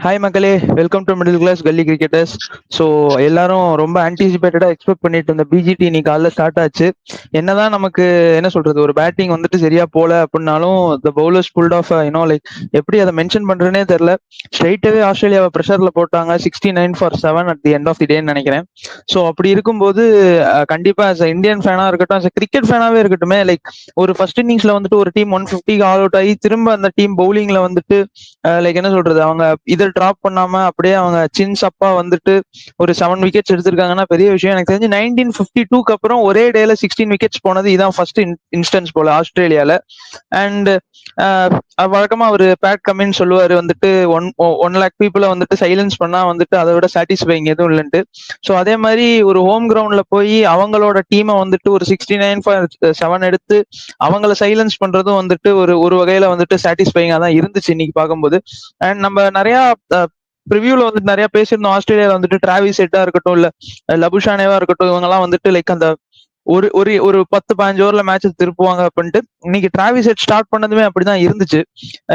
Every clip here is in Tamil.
ஹாய் மக்களே. Welcome to middle class gully cricketers so எல்லாரும் ரொம்ப ஆன்டிசிபேட்டடாக எக்ஸ்பெக்ட் பண்ணிட்டு இருந்த பிஜிடி இன்னைக்கு காலைல ஸ்டார்ட் ஆச்சு. என்னதான் நமக்கு என்ன சொல்றது ஒரு பேட்டிங் வந்துட்டு சரியா போல அப்படின்னாலும் the bowlers pulled off you know like எப்படி அதை மென்ஷன் பண்றேனே தெரியல. ஸ்ட்ரைட்டாவே ஆஸ்திரேலியாவை ப்ரெஷர்ல போட்டாங்க sixty nine for seven at the end of the டேன்னு நினைக்கிறேன். ஸோ அப்படி இருக்கும்போது அஹ், கண்டிப்பா இந்தியன் ஃபேனா இருக்கட்டும் கிரிக்கெட் ஃபேனாவே இருக்கட்டுமே லைக் ஒரு ஃபர்ஸ்ட் இன்னிங்ஸ்ல வந்துட்டு ஒரு டீம் ஒன் ஃபிஃப்டிக்கு ஆல் அவுட் ஆகி திரும்ப அந்த டீம் பவுலிங்ல வந்துட்டு லைக் என்ன சொல்றது அவங்க இதை டிராப் பண்ணாம அப்படியே அவங்க சின்ஸ் அப்பா வந்துட்டு ஒரு செவன் விக்கெட்ஸ் எடுத்திருக்காங்கன்னா பெரிய விஷயம். எனக்கு தெரிஞ்சு நைன்டீன் ஃபிஃப்டி டூக்கு அப்புறம் ஒரே டேல சிக்ஸ்டீன் விக்கெட்ஸ் போனது இதான் ஃபர்ஸ்ட் இன்ஸ்டன்ஸ் போல ஆஸ்திரேலியால. அண்ட் வழக்கமா அவர் பேட் கமின்னு சொல்லுவாரு வந்துட்டு ஒன் ஒன் லேக் பீப்புளை வந்துட்டு சைலன்ஸ் பண்ணா வந்துட்டு அதை விட சாட்டிஸ்ஃபைங் எதுவும் இல்லைன்ட்டு. ஸோ அதே மாதிரி ஒரு ஹோம் கிரவுண்ட்ல போய் அவங்களோட டீமை வந்துட்டு ஒரு சிக்ஸ்டி நைன் செவன் எடுத்து அவங்கள சைலன்ஸ் பண்றதும் வந்துட்டு ஒரு ஒரு வகையில வந்துட்டு சாட்டிஸ்ஃபைங்கா தான் இருந்துச்சு இன்னைக்கு பார்க்கும்போது. அண்ட் நம்ம நிறைய ப்ரிவியூல வந்துட்டு நிறைய பேசியிருந்தோம். ஆஸ்திரேலியால வந்துட்டு டிராவிஸ் செட்டா இருக்கட்டும் இல்ல லபுஷானேவா இருக்கட்டும் இவங்க எல்லாம் வந்துட்டு லைக் அந்த ஒரு ஒரு ஒரு பத்து பதினஞ்சு ஓவர்ல மேட்ச் திருப்புவாங்க அப்படின்ட்டு இன்னைக்கு டிராவிஸ் ஹெட் ஸ்டார்ட் பண்ணதுமே அப்படிதான் இருந்துச்சு.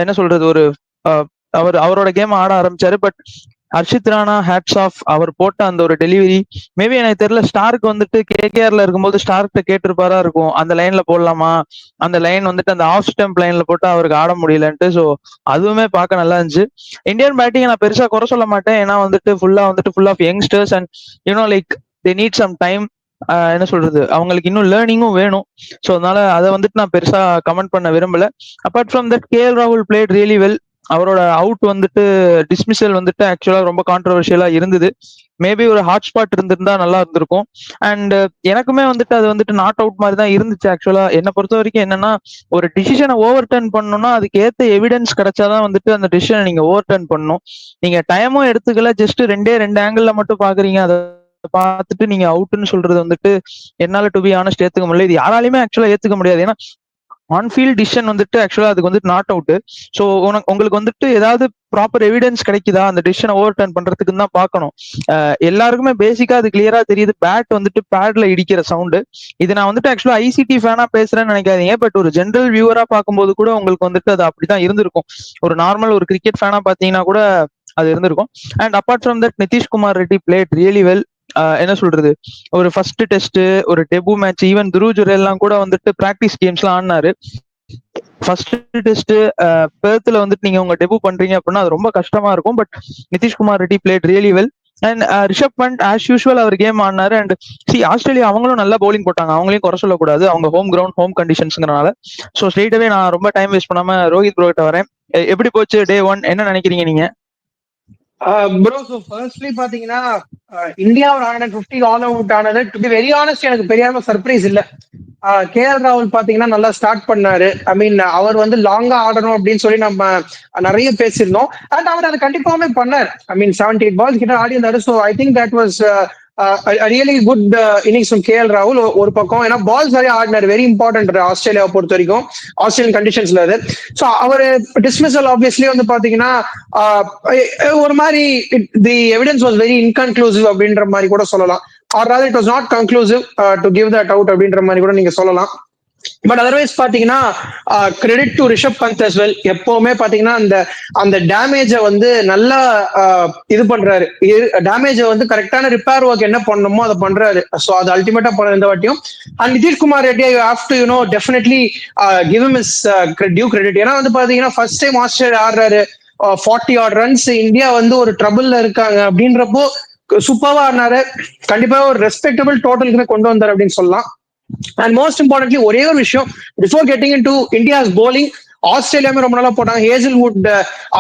என்ன சொல்றது ஒரு அஹ், அவர் அவரோட கேம் ஆட ஆரம்பிச்சாரு. But Harshit Rana hats off அவர் போட்ட அந்த ஒரு டெலிவரி மேபி எனக்கு தெரியல ஸ்டார்க் வந்துட்டு கேகேஆர்ல இருக்கும்போது ஸ்டார்கிட்ட கேட்டிருப்பாரா இருக்கும். அந்த லைன்ல போடலாமா? அந்த லைன் வந்துட்டு அந்த ஆஃப் ஸ்டெம்ப் லைன்ல போட்டு அவருக்கு ஆட முடியலன்ட்டு ஸோ அதுவுமே பார்க்க நல்லா இருந்துச்சு. இந்தியன் பேட்டிங் நான் பெருசா குறை சொல்ல மாட்டேன். ஏன்னா வந்துட்டு ஃபுல்லா வந்துட்டு full of youngsters and you know like they need some time என்ன சொல்றது? அவங்களுக்கு இன்னும் லேர்னிங்கும் வேணும். ஸோ அதனால அதை வந்துட்டு நான் பெருசா கமெண்ட் பண்ண விரும்பல. Apart from that K L ராகுல் பிளேட் ரியலி வெல் அவரோட அவுட் வந்துட்டு டிஸ்மிசல் வந்துட்டு ஆக்சுவலா ரொம்ப கான்ட்ரவர்ஷியலா இருந்தது. மேபி ஒரு ஹாட் ஸ்பாட் இருந்திருந்தா நல்லா இருந்திருக்கும். அண்ட் எனக்குமே வந்துட்டு அது வந்துட்டு நாட் அவுட் மாதிரி தான் இருந்துச்சு ஆக்சுவலா என்னை பொறுத்த வரைக்கும் என்னன்னா ஒரு டிசிஷனை ஓவர் டர்ன் பண்ணணும்னா அதுக்கு ஏத்த எவிடன்ஸ் கிடைச்சாதான் வந்துட்டு அந்த டிசிஷனை நீங்க ஓவர் டர்ன் பண்ணணும். நீங்க டைமும் எடுத்துக்கல ஜஸ்ட் ரெண்டே ரெண்டு ஆங்கிள் மட்டும் பாக்குறீங்க. அதை பார்த்துட்டு நீங்க அவுட்னு சொல்றது வந்துட்டு என்னால டு பி ஆனஸ்ட் ஏத்துக்க முடியல. இது யாராலையுமே ஆக்சுவலா ஏத்துக்க முடியாது. ஏன்னா ஆன் ஃபீல்ட் டிசிஷன் வந்துட்டு ஆக்சுவலா அதுக்கு வந்துட்டு நாட் அவுட் ஸோ உனக்கு உங்களுக்கு வந்துட்டு ஏதாவது ப்ராப்பர் எவிடன்ஸ் கிடைக்குதா? அந்த டிசிஷனை ஓவர் டர்ன் பண்றதுக்குன்னு தான் பார்க்கணும். எல்லாருக்குமே பேசிக்கா அது கிளியரா தெரியுது. பேட் வந்துட்டு பேட்ல இடிக்கிற சவுண்டு இது நான் வந்துட்டு ஆக்சுவலா ஐசிடி ஃபேனா பேசுறேன்னு நினைக்காதீங்க. பட் ஒரு ஜென்ரல் வியூவரா பார்க்கும்போது கூட உங்களுக்கு வந்துட்டு அது அப்படிதான் இருந்திருக்கும். ஒரு நார்மல் ஒரு கிரிக்கெட் ஃபேனா பாத்தீங்கன்னா கூட அது இருந்திருக்கும். And apart from that Nitish Kumar Reddy played really well என்ன சொல்றது? ஒரு ஃபர்ஸ்ட் டெஸ்ட் ஒரு டெபு மேட்ச் ஈவன் துருஜுர் எல்லாம் கூட வந்துட்டு பிராக்டிஸ் கேம்ஸ்லாம் ஆடினாரு. ஃபர்ஸ்ட் டெஸ்ட் பேர்த்ல வந்துட்டு நீங்க உங்க டெபு பண்றீங்க அப்படின்னா அது ரொம்ப கஷ்டமா இருக்கும். But Nitish Kumar Reddy played really well and Rishabh Pant as usual our game ஆடினாரு. அண்ட் சி ஆஸ்திரேலியா அவங்களும் நல்லா பவுலிங் போட்டாங்க. அவங்களையும் குறை சொல்லக்கூடாது. அவங்க ஹோம் கிரவுண்ட் ஹோம் கண்டிஷன்ஸ்ங்கிறனால ஸோ ஸ்ட்ரெயிட்டவே நான் ரொம்ப டைம் வேஸ்ட் பண்ணாம ரோஹித் ப்ரோகிட்ட வரேன். எப்படி போச்சு டே ஒன் என்ன நினைக்கிறீங்க நீங்க? ப்ரோ ஸோ ஃபர்ஸ்ட்லி பாத்தீங்கன்னா இந்தியா ஒரு ஹண்ட்ரட் ஃபிஃப்டி ஆல் அவுட் ஆனது டு பி வெரி ஆனஸ்ட் எனக்கு பெரியாம சர்ப்ரைஸ் இல்ல. கே எல் ராகுல் பாத்தீங்கன்னா நல்லா ஸ்டார்ட் பண்ணாரு. ஐ மீன் அவர் வந்து லாங்கா ஆடணும் அப்படின்னு சொல்லி நம்ம நிறைய பேசியிருந்தோம். அண்ட் அவர் அதை கண்டிப்பாகவே பண்ணார். I mean seventy eight balls கிட்ட ஆடி இருந்தாரு so I think that was really good innings K L ராகுல் ஒரு பக்கம். ஏன்னா பால்ஸ் நிறைய ஆடினார். வெரி இம்பார்ட்டன்ட் ஆஸ்திரேலியாவை பொறுத்த வரைக்கும். ஆஸ்திரேலியன் கண்டிஷன்ஸ்ல அது. ஸோ அவர் டிஸ்மிசல் ஆப்வியஸ்லி வந்து பாத்தீங்கன்னா uh, ஒரு மாதிரி the evidence was very inconclusive அப்படின்ற மாதிரி கூட சொல்லலாம். Or rather it was not conclusive to give that out அப்படின்ற மாதிரி கூட நீங்க சொல்லலாம். பட் அதர்வைஸ் பாத்தீங்கன்னா credit to Rishabh Pant as well எப்பவுமே பாத்தீங்கன்னா அந்த அந்த டேமேஜை வந்து நல்லா இது பண்றாரு. டேமேஜை வந்து கரெக்டான ரிப்பேர் ஒர்க் என்ன பண்ணணுமோ அதை பண்றாரு. ஸோ அது அல்டிமேட்டா பண்ண இந்த வாட்டியும். And Nitish Kumar Reddy you have to you know definitely give is due credit ஏன்னா வந்து பாத்தீங்கன்னா ஃபர்ஸ்ட் டைம் ஆஸ்திரேலியா ஆடுறாரு. ஃபார்ட்டி ஆட் ரன்ஸ் இந்தியா வந்து ஒரு ட்ரபிள்ல இருக்காங்க அப்படின்றப்போ சூப்பர்வா ஆடினாரு. கண்டிப்பா ஒரு ரெஸ்பெக்டபிள் டோட்டலுக்குமே கொண்டு வந்தாரு அப்படின்னு சொல்லலாம். அண்ட் மோஸ்ட் இம்பார்ட்டன்ட்லி ஒரே ஒரு விஷயம் before getting into India's bowling ஆஸ்திரேலியாவுமே ரொம்ப நாளா போட்டாங்க. ஹேசல்வுட்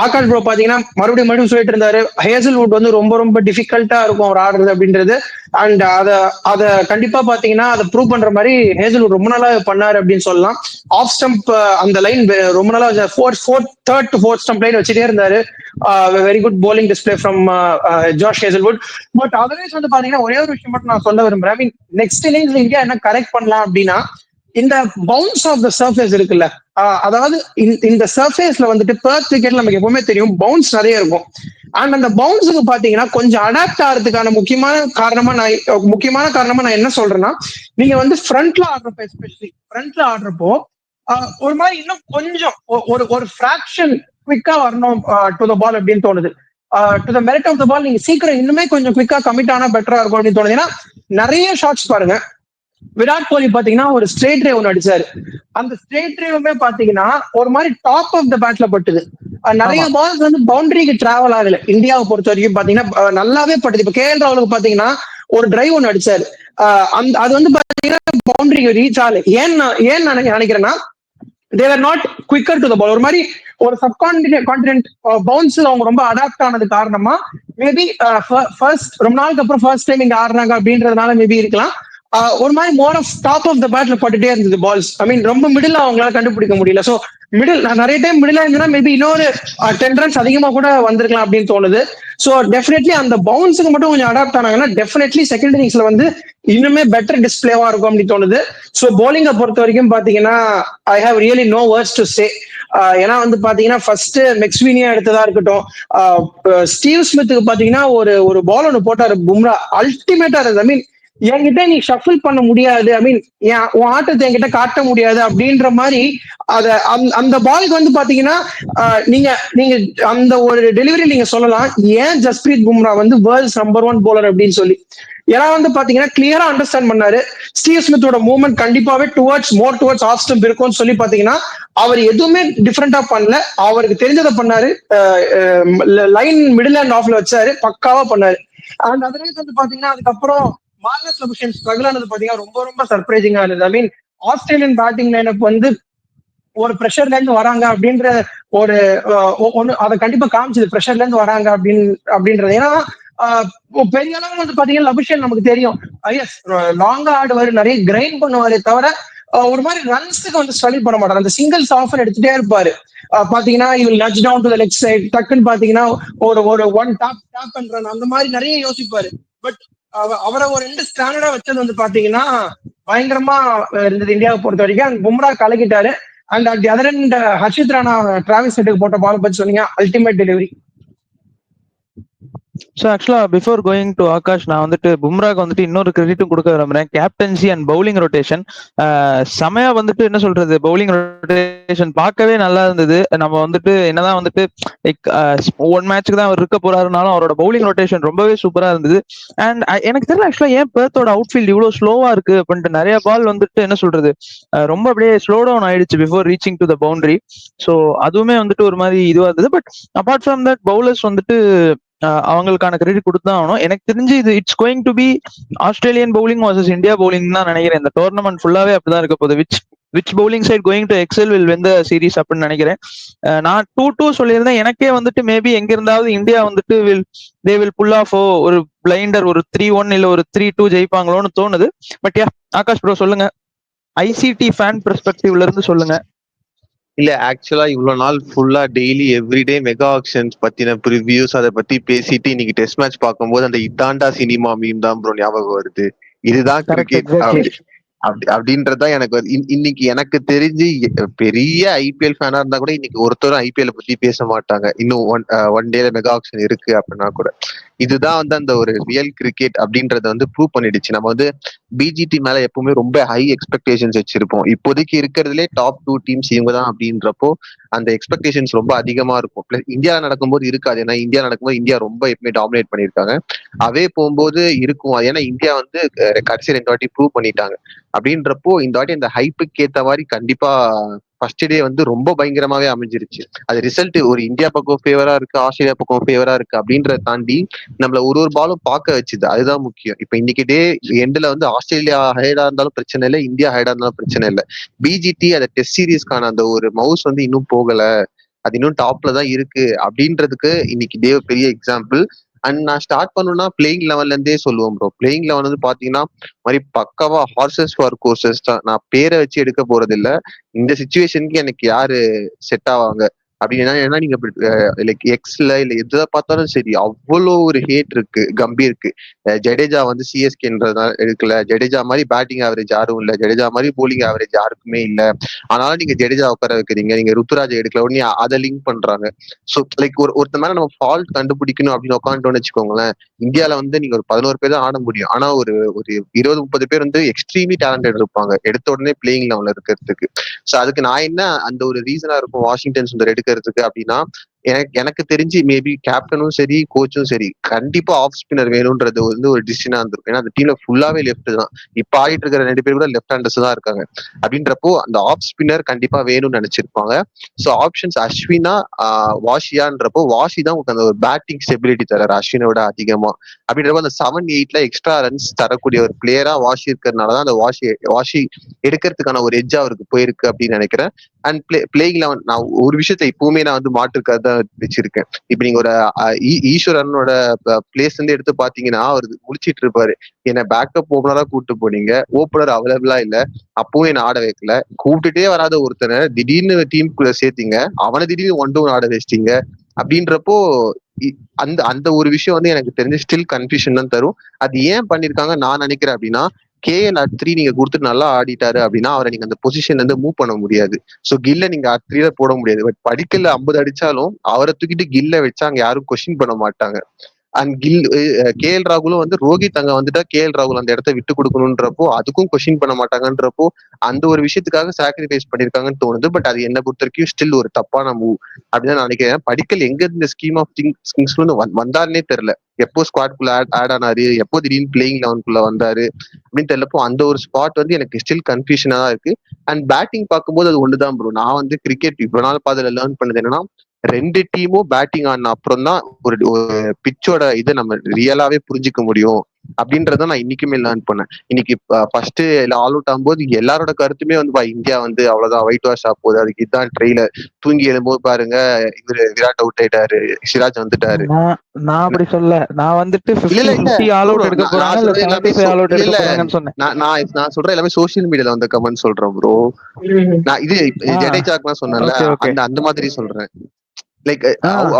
ஆகாஷ் ப்ரோ பாத்தீங்கன்னா மறுபடியும் மறுபடியும் சொல்லிட்டு இருந்தாரு ஹேசல்வுட் வந்து ரொம்ப ரொம்ப டிஃபிகல்ட்டா இருக்கும் அவர் ஆடுறது அப்படின்றது. அண்ட் அத அத கண்டிப்பா பாத்தீங்கன்னா அதை ப்ரூவ் பண்ற மாதிரி ஹேசல்வுட் ரொம்ப நாளா பண்ணாரு அப்படின்னு சொல்லலாம். ஆஃப் ஸ்டம்ப் அந்த லைன் ரொம்ப நாளா fourth fourth third to fourth stump line வச்சுட்டே இருந்தாரு. Very good bowling display from George Hazlewood. But otherwise வந்து பாத்தீங்கன்னா ஒரே ஒரு விஷயம் மட்டும் நான் சொல்ல விரும்புறேன். ஐ மீன் நெக்ஸ்ட் இன்னிங்ஸ்ல இந்தியா என்ன கரெக்ட் பண்ணலாம் அப்படின்னா இந்த பவுன்ஸ் ஆஃப் த சர்ஃபேஸ் இருக்குல்ல அதாவது இந்த- இந்த சர்ஃபேஸ்ல வந்துட்டு பெர்த் கிரிக்கெட் நமக்கு எப்பவுமே தெரியும் பவுன்ஸ் நிறைய இருக்கும். அண்ட் அந்த பவுன்ஸுக்கு பாத்தீங்கன்னா கொஞ்சம் அடாப்ட் ஆகிறதுக்கான முக்கியமான காரணமா நான் முக்கியமான காரணமா நான் என்ன சொல்றேன்னா நீங்க வந்து ஃப்ரண்ட்ல ஆடுறப்ப எஸ்பெஷலி ஃப்ரண்ட்ல ஆடுறப்போ ஒரு மாதிரி இன்னும் கொஞ்சம் ஒ- ஒரு ஒரு ஃபிராக்ஷன் குவிக்கா வரணும் டு த பால் அப்படின்னு தோணுது. To the merit of the ball நீங்க சீக்கிரம் இன்னுமே கொஞ்சம் குவிக்கா கமிட் ஆனா பெட்டரா இருக்கும் அப்படின்னு தோணுது. ஏன்னா நிறைய ஷாட்ஸ் பாருங்க விராட் கோலி பாத்தீங்கன்னா ஒரு ஸ்ட்ரெயிட் டிரைவ் ஒன்று அடிச்சாரு. அந்த ஸ்ட்ரெயிட் டிரைவுமே பாத்தீங்கன்னா ஒரு மாதிரி டாப் ஆஃப் த பேட்ல பட்டுது. நிறைய பால்ஸ் வந்து பவுண்டரிக்கு டிராவல் ஆகல. இந்தியாவை பொறுத்த வரைக்கும் பாத்தீங்கன்னா நல்லாவே பட்டுது. இப்ப கே எல் ராகுலுக்கு பாத்தீங்கன்னா ஒரு டிரைவ் ஒன்று அடிச்சாரு. அந்த அது வந்து பாத்தீங்கன்னா பவுண்டரிக்கு ரீச் ஆகல. ஏன் ஏன் நான் நினைக்கிறேன்னா they were not quicker to the ball ஒரு மாதிரி ஒரு சப்கான்டினென்ட் கான்டினென்ட் பவுன்ஸ்ல அவங்க ரொம்ப அடாப்ட் ஆனது காரணமா மேபி ஃபர்ஸ்ட் ரொம்ப நாளுக்கு அப்புறம் ஃபர்ஸ்ட் டைம் இங்க ஆடுறாங்க அப்படின்றதுனால மேபி இருக்கலாம். ஒரு மாதிரி more of top of the பேட்ல பட்டுட்டே இருந்தது பால்ஸ் ஐ மீன் ரொம்ப மிடில் அவங்களால கண்டுபிடிக்க முடியல. சோ மிடில் நிறைய டைம் மிடில் இருந்ததுன்னா மேபி இன்னொரு டென் ரன்ஸ் அதிகமா கூட வந்திருக்கலாம் அப்படின்னு தோணுது. சோ டெஃபினெட்லி அந்த பவுன்ஸுக்கு மட்டும் கொஞ்சம் அடாப்ட் ஆனாங்கன்னா டெஃபினெட்லி செகண்ட் இன்னிங்ஸ்ல வந்து இன்னுமே பெட்டர் டிஸ்பிளேவா இருக்கும் அப்படின்னு தோணுது. ஸோ போலிங்கை பொறுத்த வரைக்கும் பாத்தீங்கன்னா I have really no words to say ஏன்னா வந்து பாத்தீங்கன்னா ஃபர்ஸ்ட் மெக்ஸ்வீனியா எடுத்ததா இருக்கட்டும் ஸ்டீவ் ஸ்மித்துக்கு பாத்தீங்கன்னா ஒரு ஒரு பால் ஒன்று போட்டாரு பும்ரா. அல்டிமேட்டா இருந்தது. ஐ மீன் என்கிட்ட நீ ஷஃபிள் பண்ண முடியாது. ஐ மீன் உன் ஆட்டத்தை என்கிட்ட காட்ட முடியாது அப்படின்ற மாதிரி அத அந்த- அந்த பாலுக்கு வந்து பாத்தீங்கன்னா நீங்க நீங்க அந்த ஒரு டெலிவரி நீங்க சொல்லலாம். ஏன் ஜஸ்பிரீத் பும்ரா வந்து வேர்ல்ட்ஸ் நம்பர் ஒன் போலர் அப்படின்னு சொல்லி. ஏன்னா வந்து பாத்தீங்கன்னா கிளியரா அண்டர்ஸ்டாண்ட் பண்ணாரு. ஸ்டீவ் ஸ்மித்தோட மூவ்மெண்ட் கண்டிப்பாவே towards more towards off stump இருக்கும்னு சொல்லி பாத்தீங்கன்னா அவர் எதுவுமே டிஃப்ரெண்டா பண்ணல. அவருக்கு தெரிஞ்சதை பண்ணாரு. லைன் மிடில் அண்ட் ஆஃப்ல வச்சாரு. பக்காவா பண்ணாரு. அண்ட் அதர்வைஸ் வந்து பாத்தீங்கன்னா அதுக்கப்புறம் மார்னஸ் லபுஷன் ஸ்ட்ரகிள் ஆனது பாத்தீங்கன்னா ரொம்ப ரொம்ப சர்ப்ரைசிங்கா இருந்தது. I mean Australian batting lineup வந்து ஒரு ப்ரெஷர்ல இருந்து வராங்க அப்படின்ற ஒரு ஒண்ணு அதை கண்டிப்பா காமிச்சது. ப்ரெஷர்ல இருந்து வராங்க அப்படின்னு அப்படின்றது. ஏன்னா ஆஹ், பெரிய அளவு வந்து பாத்தீங்கன்னா லபுஷன் நமக்கு தெரியும். எஸ் லாங்கா ஆடுவாரு நிறைய கிரைண்ட் பண்ணுவாரே தவிர ஒரு மாதிரி ரன்ஸுக்கு வந்து ஸ்டடி பண்ண மாட்டார். அந்த சிங்கிள்ஸ் ஆஃபர் எடுத்துட்டே இருப்பாரு. பாத்தீங்கன்னா இவர் nudge down to leg side டக்குன்னு பாத்தீங்கன்னா ஒரு ஒரு one tap tap and run அந்த மாதிரி நிறைய யோசிப்பாரு. பட் அவரை ஒரு ரெண்டு ஸ்டாண்டர்டா வச்சது வந்து பாத்தீங்கன்னா பயங்கரமா இருந்தது இந்தியாவை பொறுத்த வரைக்கும். And Bumrah கலக்கிட்டாரு. And at other end Harshit Rana Travis செட்டுக்கு போட்ட பால் பத்தி சொன்னீங்க அல்டிமேட் டெலிவரி ஸோ ஆக்சுவலா பிஃபோர் கோயிங் டு ஆகாஷ் நான் வந்துட்டு பும்ராக்கு வந்துட்டு இன்னொரு கிரெடிட்டும் கொடுக்க விரும்புறேன். கேப்டன்சி அண்ட் பவுலிங் ரொட்டேஷன் செமையா வந்துட்டு என்ன சொல்றது? பவுலிங் ரொட்டேஷன் பார்க்கவே நல்லா இருந்தது. நம்ம வந்துட்டு என்னதான் வந்துட்டு லைக் ஒன் மேட்ச்சுக்கு தான் அவர் இருக்க போறாருனாலும் அவரோட பவுலிங் ரொட்டேஷன் ரொம்பவே சூப்பரா இருந்தது. அண்ட் எனக்கு தெரியல ஆக்சுவலா ஏன் பேர்த்தோட அவுட்ஃபீல்ட் இவ்வளோ ஸ்லோவா இருக்கு அப்படின்ட்டு நிறைய பால் வந்துட்டு என்ன சொல்றது? ரொம்ப அப்படியே ஸ்லோ டவுன் ஆயிடுச்சு before reaching to the boundary so அதுவுமே வந்துட்டு ஒரு மாதிரி இதுவா இருந்தது. But apart from that bowlers வந்துட்டு அவங்களுக்கான கிரெடிட் கொடுத்தா ஆகணும். எனக்கு தெரிஞ்சு இது it's going to be Australian bowling versus India bowling தான் நினைக்கிறேன். இந்த டோர்னமெண்ட் ஃபுல்லாவே அப்படிதான் இருக்க போகுது. Which which bowling side going to excel will win the series அப்படின்னு நினைக்கிறேன். நான் டூ டூ சொல்லியிருந்தேன். எனக்கே வந்துட்டு மேபி எங்க இருந்தாவது இந்தியா வந்துட்டு will they will pull off ஒரு பிளைண்டர் ஒரு த்ரீ ஒன் இல்ல ஒரு த்ரீ டூ ஜெயிப்பாங்களோன்னு தோணுது. பட் யா ஆகாஷ் ப்ரோ சொல்லுங்க. ஐசிடி ஃபேன் பெர்ஸ்பெக்டிவ்ல இருந்து சொல்லுங்க. இல்ல ஆக்சுவலா இவ்வளவு நாள் ஃபுல்லா டெய்லி எவ்ரிடே மெகா ஆக்ஷன்ஸ் பத்தின ப்ரிவியூஸ் அதை பத்தி பேசிட்டு இன்னைக்கு டெஸ்ட் மேட்ச் பார்க்கும்போது அந்த இதாண்டா சினிமா மீம் தான் ப்ரோ ஞாபகம் வருது. இதுதான் கிரிக்கெட் அப்படின்றதா எனக்கு இன்னைக்கு எனக்கு தெரிஞ்சு பெரிய ஐபிஎல் ஃபேனா இருந்தா கூட இன்னைக்கு ஒருத்தரும் ஐபிஎல் பத்தி பேச மாட்டாங்க. இன்னும் ஒன் ஒன் டேல மெகா ஆக்ஷன் இருக்கு அப்படின்னா கூட. இதுதான் வந்து அந்த ஒரு ரியல் கிரிக்கெட் அப்படின்றத வந்து ப்ரூவ் பண்ணிடுச்சு. நம்ம வந்து பிஜிடி மேல எப்பவுமே ரொம்ப ஹை எக்ஸ்பெக்டேஷன்ஸ் வச்சிருப்போம். இப்போதைக்கு இருக்கிறதுலே டாப் டூ டீம்ஸ் இவங்க தான் அப்படின்றப்போ அந்த எக்ஸ்பெக்டேஷன்ஸ் ரொம்ப அதிகமா இருக்கும். பிளஸ் இந்தியா நடக்கும்போது இருக்காது. ஏன்னா இந்தியா நடக்கும்போது இந்தியா ரொம்ப எப்பவுமே டாமினேட் பண்ணியிருக்காங்க. அவே போகும்போது இருக்கும். ஏன்னா இந்தியா வந்து கடைசி ரெண்டு வாட்டி ப்ரூவ் பண்ணிட்டாங்க. அப்படின்றப்போ இந்த வாட்டி அந்த ஹைப்புக்கு ஏத்த மாதிரி கண்டிப்பா ஃபர்ஸ்ட் டே வந்து ரொம்ப பயங்கரமாவே அமைஞ்சிருச்சு. அது ரிசல்ட் ஒரு இந்தியா பக்கம் ஃபேவரா இருக்கு ஆஸ்திரேலியா பக்கம் ஃபேவரா இருக்கு அப்படின்றத தாண்டி நம்மள ஒரு ஒரு பாலும் பார்க்க வச்சுது. அதுதான் முக்கியம். இப்ப இன்னைக்கு டே எண்ட்ல வந்து ஆஸ்திரேலியா ஹைடா இருந்தாலும் பிரச்சனை இல்லை இந்தியா ஹைடா இருந்தாலும் பிரச்சனை இல்லை. பிஜிடி அந்த டெஸ்ட் சீரீஸ்க்கான அந்த ஒரு மவுஸ் வந்து இன்னும் போகல. அது இன்னும் டாப்ல தான் இருக்கு அப்படின்றதுக்கு இன்னைக்கு டே பெரிய எக்ஸாம்பிள் அண்ட் நான் ஸ்டார்ட் பண்ணணும்னா பிளேயிங் லெவல்ல இருந்தே சொல்லுவோம் ப்ரோ பிளேயிங் லெவல் வந்து பாத்தீங்கன்னா மாதிரி பக்காவா ஹார்சஸ் ஃபார் கோர்சஸ் தான். நான் பேரை வச்சு எடுக்க போறது இல்ல இந்த சுச்சுவேஷனுக்கு எனக்கு யாரு செட் ஆவாங்க? அப்படின்னா ஏன்னா நீங்க லைக் எக்ஸ்ல இல்ல எதுல பார்த்தாலும் சரி அவ்வளோ ஒரு ஹேட் இருக்கு கம்பீருக்கு. ஜடேஜா வந்து சிஎஸ்கேன்றதுனால எடுக்கல ஜடேஜா மாதிரி பேட்டிங் ஆவரேஜ் யாரும் இல்ல ஜடேஜா மாதிரி போலிங் ஆவரேஜ் யாருக்குமே இல்ல. ஆனாலும் நீங்க ஜடேஜா உட்கார வைக்கிறீங்க நீங்க ருத்துராஜ் எடுக்கல உடனே அதை லிங்க் பண்றாங்க. ஸோ லைக் ஒரு ஒருத்த மேல நம்ம ஃபால்ட் கண்டுபிடிக்கணும் அப்படின்னு உட்காந்துட்டோம்னு வச்சுக்கோங்களேன் இந்தியால வந்து நீங்க ஒரு பதினோரு பேர் தான் ஆட முடியும். ஆனா ஒரு ஒரு இருபது முப்பது பேர் வந்து எக்ஸ்ட்ரீம்லி டேலண்டட் இருப்பாங்க. எடுத்த உடனே பிளேயிங் லெவல்ல இருக்கிறதுக்கு. ஸோ அதுக்கு நான் என்ன அந்த ஒரு ரீசனா இருக்கும் வாஷிங்டன் சுந்தர் எடுக்கிறதுக்கு அப்படின்னா எனக்கு எனக்கு தெரிஞ்சு மேபி கேப்டனும் சரி கோச்சும் சரி கண்டிப்பா ஆஃப் ஸ்பின்னர் வேணும்ன்றது வந்து ஒரு டிசிஷனா இருந்திருக்கும். ஏன்னா அந்த டீம்ல ஃபுல்லாவே லெஃப்ட் தான். இப்ப ஆடிட்டு இருக்கிற ரெண்டு பேர் கூட லெஃப்ட் ஹேண்டர்ஸ் தான் இருக்காங்க. அப்படின்றப்போ அந்த ஆஃப் ஸ்பின்னர் கண்டிப்பா வேணும்னு நினைச்சிருப்பாங்க. ஸோ ஆப்ஷன்ஸ் அஸ்வினா வாஷியான்றப்போ வாஷி தான் உங்களுக்கு அந்த ஒரு பேட்டிங் ஸ்டெபிலிட்டி தராரு அஸ்வினை விட அதிகமா. அப்படின்றப்போ அந்த செவன் எயிட்ல எக்ஸ்ட்ரா ரன்ஸ் தரக்கூடிய ஒரு பிளேயரா வாஷி இருக்கிறதுனாலதான் அந்த வாஷி வாஷி எடுக்கிறதுக்கான ஒரு எஜ்ஜா அவருக்கு போயிருக்கு அப்படின்னு நினைக்கிறேன். அண்ட் பிளே பிளேயிங் லெவன் நான் ஒரு விஷயத்த இப்பவுமே நான் வந்து மாற்றுக்காக வச்சிருக்கேன். இப்ப நீங்க ஒரு ஈஸ்வரனோட பிளேஸ் இருந்து எடுத்து பாத்தீங்கன்னா அவர் முடிச்சிட்டு இருப்பாரு. என்ன பேக்கப் ஓபனரா கூப்பிட்டு போனீங்க. ஓப்பனர் அவைலபிளா இல்ல. அப்பவும் என்ன ஆட வைக்கல. கூப்பிட்டுட்டே வராத ஒருத்தனை திடீர்னு டீமுக்குள்ள சேர்த்தீங்க. அவனை திடீர்னு ஒன் டூ ஆட வச்சிட்டீங்க. அப்படின்றப்போ அந்த அந்த ஒரு விஷயம் வந்து எனக்கு தெரிஞ்சு ஸ்டில் கன்ஃபியூஷன் தான் தரும். அது ஏன் பண்ணிருக்காங்க நான் நினைக்கிறேன் அப்படின்னா கே என் ஆர் த்ரீ நீங்க கொடுத்துட்டு நல்லா ஆடிட்டாரு அப்படின்னா அவரை நீங்க அந்த பொசிஷன்ல இருந்து மூவ் பண்ண முடியாது. சோ கில்ல நீங்க ஆர் த்ரீல போட முடியாது. பட் படிக்கல ஐம்பது அடிச்சாலும் அவரை தூக்கிட்டு கில்ல வச்சா அங்க யாரும் கொஸ்டின் பண்ண மாட்டாங்க. அண்ட் கில் கே எல் ராகுலும் வந்து ரோஹித் அங்க வந்துட்டா கே எல் ராகுல் அந்த இடத்த விட்டு கொடுக்கணுன்றப்போ அதுக்கும் கொஸ்டின் பண்ண மாட்டாங்கன்றப்போ அந்த ஒரு விஷயத்துக்காக சாக்ரிஃபைஸ் பண்ணிருக்காங்கன்னு தோணுது. பட் அது என்ன பொறுத்த வரைக்கும் ஸ்டில் ஒரு தப்பான மூவ் அப்படின்னு நான் நினைக்கிறேன். படிக்கல் எங்க இந்த ஸ்கீம் ஆஃப் திங்ஸ்ல இருந்து வந்- வந்தாருன்னே தெரியல. எப்போ ஸ்குவாட்குள்ள ஆட் ஆனாரு? எப்போ திடீர்னு பிளேயிங் லெவன்குள்ள வந்தாரு? அப்படின்னு தெரியலப்போ அந்த ஒரு ஸ்பாட் வந்து எனக்கு ஸ்டில் கன்ஃபியூஷனா தான் இருக்கு. அண்ட் பேட்டிங் பார்க்கும்போது அது ஒண்ணுதான் ப்ரோ நான் வந்து கிரிக்கெட் இவ்வளவு நாள் பார்த்து லேர்ன் பண்ணது என்னன்னா ரெண்டு டீமும் பேட்டிங் ஆன அப்புறம் தான் ஒரு பிச்சோட இதை நம்ம ரியலாவே புரிஞ்சுக்க முடியும். அப்படின்றத நான் இன்னைக்குமே லேர்ன் பண்ணேன். இன்னைக்கு ஃபர்ஸ்ட் ஆல் அவுட் ஆகும்போது எல்லாரோட கருத்துமே வந்து பா, இந்தியா வந்து அவ்வளவுதான் ஒயிட் வாஷ் ஆக போகுது. அதுக்கு இதுதான் ட்ரெயிலர் தூங்கி எழும்போது பாருங்க இவரு விராட் அவுட் ஆயிட்டாரு சிராஜ் வந்துட்டாரு. நான் அப்படி சொல்ல நான் வந்துட்டு இல்ல, இல்ல, இல்ல. 50 ஆல் அவுட் bro, எடுக்க நான் போறாங்க இல்ல சொல்றது எல்லாமே 75 ஆல் அவுட் இல்ல, எடுக்க இல்ல. போறாங்கன்னு சொன்னேன். நான் நான் நான் சொல்றேன் எல்லாமே சோஷியல் மீடியால வந்த கமெண்ட் சொல்றேன் ப்ரோ நான் இது ஆ. ஜடேஜாக்குலாம் சொன்னேன்ல அந்த மாதிரி சொல்றேன். லைக்.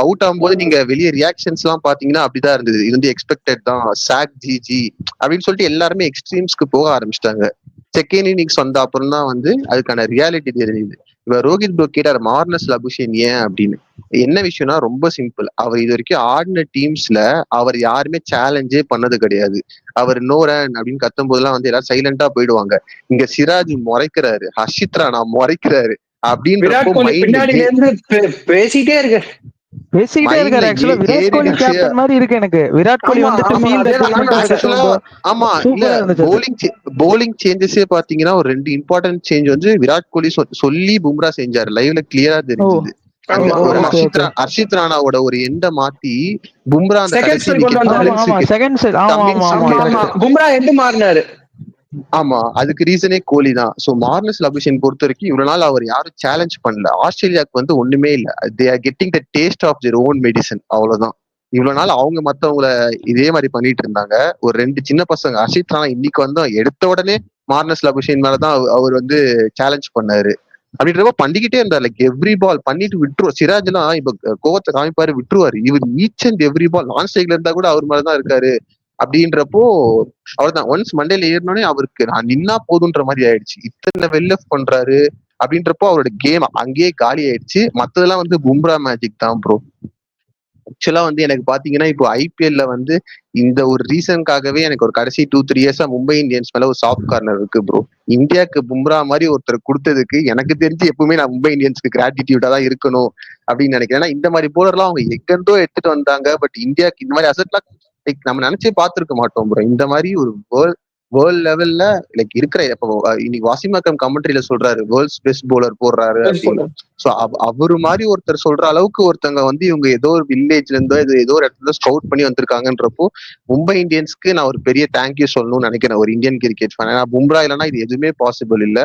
அவுட் ஆகும்போது நீங்க வெளியே ரியாக்ஷன்ஸ் எல்லாம் பாத்தீங்கன்னா அப்படிதான் இருந்தது. இது வந்து எக்ஸ்பெக்டட் தான். சாக் ஜி ஜி அப்படின்னு சொல்லிட்டு எல்லாருமே எக்ஸ்ட்ரீம்ஸ்க்கு போக ஆரம்பிச்சிட்டாங்க. செகண்ட் இன்னிங்ஸ் வந்த அப்புறம் தான் வந்து அதுக்கான ரியாலிட்டி தெரியுது. இப்ப ரோஹித் ப்ரோ கேட்டார் மார்னஸ் அபுஷேன் ஏன்? அப்படின்னு. என்ன விஷயம்னா ரொம்ப சிம்பிள் அவர் இது வரைக்கும் ஆடின டீம்ஸ்ல அவர் யாருமே சேலஞ்சே பண்ணது கிடையாது. அவர் நோ ரன் அப்படின்னு கத்தும் போதெல்லாம் வந்து எல்லாரும் சைலண்டா போயிடுவாங்க. இங்க சிராஜ் முறைக்கிறாரு. ஹர்ஷித் ராணா முறைக்கிறாரு. பேசிட்டே இருக்கு. பேசிக்கிட்டே இருக்காரு ஆக்சுவலா விராட் கோலி. கேப்டன் மாதிரி இருக்கு எனக்கு. விராட் கோலி ஆமா, வந்துட்டு இல்ல. போலிங் போலிங் சேஞ்சஸே பாத்தீங்கன்னா ஒரு ரெண்டு இம்பார்ட்டன்ட் சேஞ்ச் வந்து விராட் கோலி சொல்லி பும்ரா செஞ்சாரு. லைவ்ல கிளியரா தெரிஞ்சது. ஹர்ஷித் ரா- ஹர்ஷித் ராணாவோட ஒரு எண்ட மாத்தி Bumrah second correct. Bumrah end மாறினாரு. ஆமா அதுக்கு ரீசனே கோலி தான். சோ மார்னஸ் லபுஷன் பொறுத்த வரைக்கும் இவ்வளவு நாள் அவர் யாரும் சேலஞ்ச் பண்ணல. ஆஸ்திரேலியாவுக்கு வந்து ஒண்ணுமே இல்ல. They are getting the taste of their own medicine அவ்வளவுதான். இவ்வளவு நாள் அவங்க மத்தவங்கள இதே மாதிரி பண்ணிட்டு இருந்தாங்க. ஒரு ரெண்டு சின்ன பசங்க அஷித் ராணா இன்னைக்கு வந்து எடுத்த உடனே மார்னஸ் லபுஷன் மேலதான் அவர் வந்து சேலஞ்ச் பண்ணாரு. அப்படின்றப்ப பண்ணிக்கிட்டே இருந்தார். லைக் எவ்ரி பால் பண்ணிட்டு விட்டுருவோம் சிராஜ் எல்லாம் இப்ப கோவத்தை காமிப்பாரு விட்டுருவாரு. இவர் ஈச் அண்ட் எவ்ரி பால் நான் ஸ்ட்ரைக்ல இருந்தா கூட அவர் மேலதான் இருக்காரு. அப்படின்றப்போ அவ்வளவுதான் ஒன்ஸ் மண்டேல ஏறினோடனே அவருக்கு நான் நின்னா போதுன்ற மாதிரி ஆயிடுச்சு. இத்தனை வெல் பண்றாரு அப்படின்றப்போ அவரோட கேம் அங்கேயே காலி ஆயிடுச்சு. மத்ததெல்லாம் வந்து பும்ரா மேஜிக் தான் ப்ரோ ஆக்சுவலா வந்து எனக்கு பாத்தீங்கன்னா இப்போ ஐபிஎல்ல வந்து இந்த ஒரு ரீசனுக்காகவே எனக்கு ஒரு கடைசி டூ த்ரீ இயர்ஸா மும்பை இந்தியன்ஸ் மேல ஒரு சாஃப்ட் கார்னர் இருக்கு ப்ரோ இந்தியாவுக்கு பும்ரா மாதிரி ஒருத்தர் கொடுத்ததுக்கு எனக்கு தெரிஞ்சு எப்பவுமே நான் மும்பை இந்தியன்ஸ்க்கு கிராட்டிடியூடா தான் இருக்கணும் அப்படின்னு நினைக்கிறேன். ஏன்னா இந்த மாதிரி போலர்லாம் அவங்க எங்கெந்தோ எடுத்துட்டு வந்தாங்க. பட் இந்தியாவுக்கு இந்த மாதிரி அசட்லாம் லைக் நம்ம நினைச்சே பார்த்திருக்க மாட்டோம் ப்ரோ இந்த மாதிரி ஒரு வேர்ல்ட் வேர்ல்ட் லெவல்ல லைக் இருக்கிற இப்போ இன்னைக்கு வாசிம் அக்கம் கமெண்ட்ரியில சொல்றாரு வேர்ல்ட்ஸ் பெஸ்ட் போலர் போடுறாரு அப்படின்னு. சோ அவரு மாதிரி ஒருத்தர் சொல்ற அளவுக்கு ஒருத்தங்க வந்து இவங்க ஏதோ ஒரு வில்லேஜ்ல இருந்தோ இது ஏதோ ஒரு இடத்துல ஸ்கவுட் பண்ணி வந்திருக்காங்கன்றப்போ மும்பை இந்தியன்ஸ்க்கு நான் ஒரு பெரிய தேங்க்யூ சொல்லணும்னு நினைக்கிறேன். ஒரு இந்தியன் கிரிக்கெட் ஃபேன் ஏன்னா பும்ரா இல்லைன்னா இது எதுவுமே பாசிபிள் இல்ல.